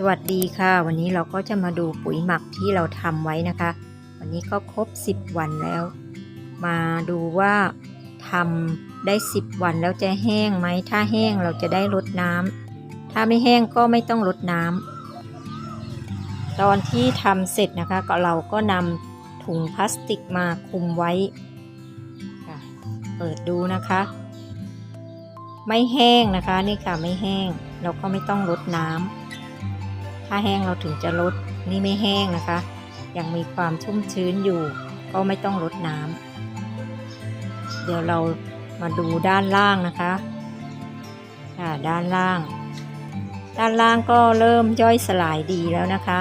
สวัสดีค่ะ วันนี้เราก็จะมาดูปุ๋ยหมักที่เราทำไว้นะคะ วันนี้ก็ครบ 10 วันแล้ว มาดูว่าทำได้ 10 วันแล้วจะแห้งไหมถ้าแห้งเราจะได้ลดน้ำถ้าไม่แห้งก็ไม่ต้องลดน้ำตอนที่ทำเสร็จนะคะก็เราก็นำถุงพลาสติกมาคุมไว้เปิดดูนะคะ ไม่แห้งนะคะนี่ค่ะไม่แห้งเราก็ไม่ต้องลดน้ำ ถ้าแห้งเราถึงจะลดนี่ไม่แห้งนะคะ ยังมีความชุ่มชื้นอยู่ ก็ไม่ต้องลดน้ำเดี๋ยวเรามาดูด้านล่างนะคะค่ะด้านล่าง ด้านล่างก็เริ่มย่อยสลายดีแล้วนะคะ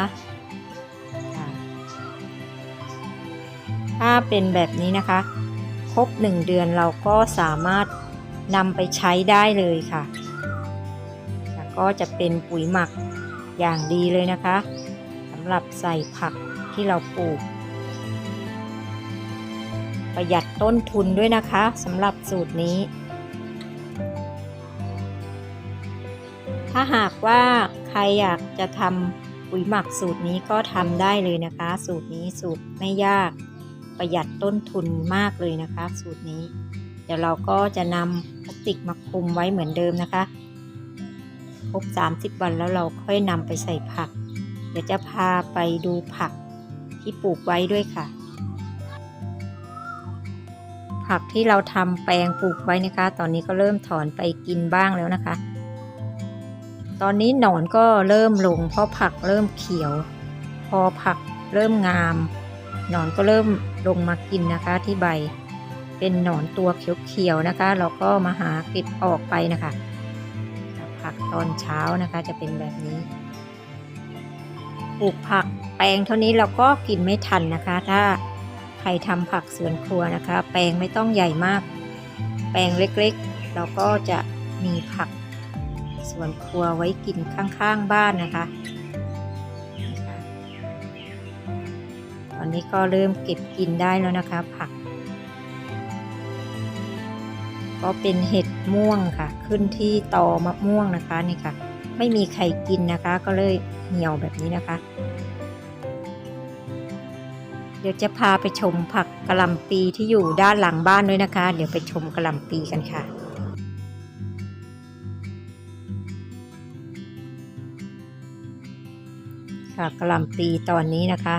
ถ้าเป็นแบบนี้นะคะครบหนึ่งเดือนเราก็สามารถนำไปใช้ได้เลยค่ะแล้วก็จะเป็นปุ๋ยหมัก อย่างดีเลยนะคะสำหรับใส่ผักที่เราปลูก ประหยัดต้นทุนด้วยนะคะสำหรับสูตรนี้ ถ้าหากว่าใครอยากจะทำปุ๋ยหมักสูตรนี้ก็ทำได้เลยนะคะ สูตรนี้สูตรไม่ยากประหยัดต้นทุนมากเลยนะคะ สูตรนี้ เดี๋ยวเราก็จะนำพลาสติกมาคลุมไว้เหมือนเดิมนะคะ รบ 30 วันแล้วเราค่อยนำไปใส่ผัก เดี๋ยวจะพาไปดูผักที่ปลูกไว้ด้วยค่ะ ผักที่เราทำแปลงปลูกไว้นะคะ ตอนนี้ก็เริ่มถอนไปกินบ้างแล้วนะคะ ตอนนี้หนอนก็เริ่มลง เพราะผักเริ่มเขียว พอผักเริ่มงาม หนอนก็เริ่มลงมากินนะคะที่ใบ เป็นหนอนตัวเขียวๆนะคะ เราก็มาหาเก็บออกไปนะคะ ผักตอนเช้านะคะจะเป็นแบบนี้ปลูกผักแปลงเท่านี้เราก็กินไม่ทันนะคะ ถ้าใครทำผักสวนครัวนะคะ แปลงไม่ต้องใหญ่มาก แปลงเล็กๆ เราก็จะมีผักสวนครัวไว้กินข้างๆบ้านนะคะนะคะตอนนี้ก็เริ่มเก็บกินได้แล้วนะคะ ผัก ก็เป็นเห็ดม่วงค่ะ ขึ้นที่ตอมะม่วงนะคะนี่ค่ะ ไม่มีใครกินนะคะ ก็เลยเหี่ยวแบบนี้นะคะ เดี๋ยวจะพาไปชมผักกะหล่ำปีที่อยู่ด้านหลังบ้านด้วยนะคะ เดี๋ยวไปชมกะหล่ำปีกันค่ะค่ะกะหล่ำปีตอนนี้นะคะ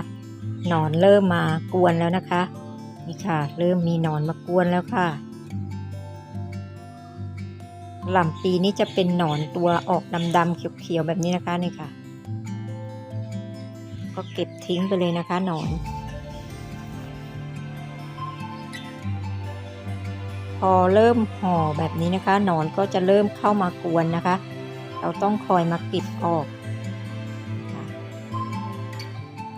หนอนเริ่มมากวนแล้วนะคะ นี่ค่ะ เริ่มมีหนอนมากวนแล้วค่ะกะ หล่ำปีนี้จะเป็นหนอนตัวออกดำๆเขียวๆแบบนี้นะคะนี่ค่ะ ก็เก็บทิ้งไปเลยนะคะหนอน พอเริ่มห่อแบบนี้นะคะ หนอนก็จะเริ่มเข้ามากวนนะคะ เราต้องคอยมาเก็บออก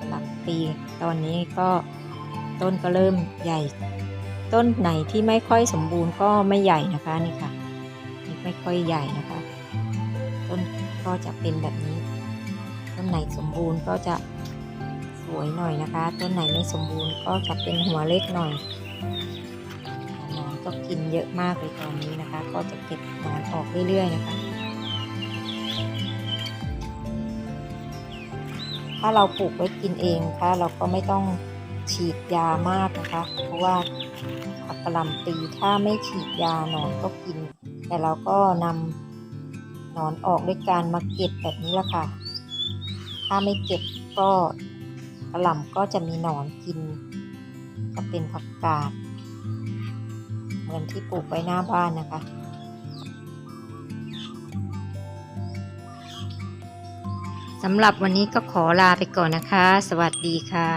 หลังปีตอนนี้ก็ต้นก็เริ่มใหญ่ ต้นไหนที่ไม่ค่อยสมบูรณ์ก็ไม่ใหญ่นะคะนี่ค่ะ นี่ไม่ค่อยใหญ่นะคะ ต้นก็จะเป็นแบบนี้ ต้นไหนสมบูรณ์ก็จะสวยหน่อยนะคะ ต้นไหนไม่สมบูรณ์ก็จะเป็นหัวเล็กหน่อยหนอนก็กินเยอะมากเลยตอนนี้นะคะ ก็จะเก็บหนอนออกเรื่อยๆนะคะ ถ้าเราปลูกไว้กินเองค่ะเราก็ไม่ต้องฉีดยามากนะคะ เพราะว่าผักกะหล่ำปีถ้าไม่ฉีดยาหนอนก็กิน แต่เราก็นำหนอนออกด้วยการมาเก็บแบบนี้ละค่ะ ถ้าไม่เก็บก็กระหล่ำก็จะมีหนอนกินก็เป็นผักกาด เหมือนที่ปลูกไว้หน้าบ้านนะคะสำหรับวันนี้ก็ขอลาไปก่อนนะคะ สวัสดีค่ะ